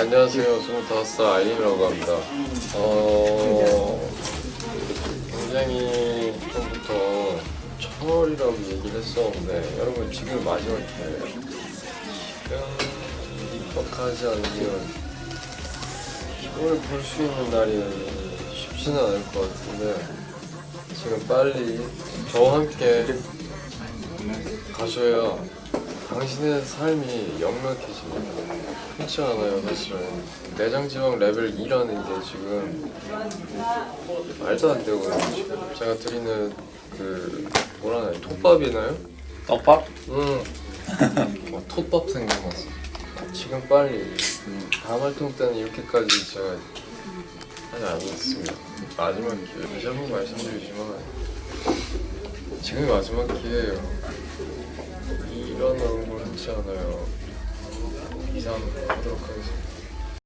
안녕하세요. 25살 아이린이라고 합니다. 어, 굉장히 처음부터 철이라고 얘기를 했었는데 여러분 지금 마지막 기회예요. 지금 입학하지 않으면 이걸 볼 수 있는 날이 쉽지는 않을 것 같은데 지금 빨리 저와 함께 가셔야 당신의 삶이 역력해집니다. 그렇지 않아요, 사실은. 내장지방 레벨 2라는 게 지금 말도 안 되거든요. 지금. 제가 드리는 그 뭐라 하나요? 톱밥이나요? 떡밥? 응. 어, 톱밥 생각났어. 지금 빨리 활동 때는 이렇게까지 제가 하지 않았습니다. 마지막 기회. 다시 한 번 말씀드리지만 지금이 마지막 기회예요. 않아요. 이상 하도록 하겠습니다.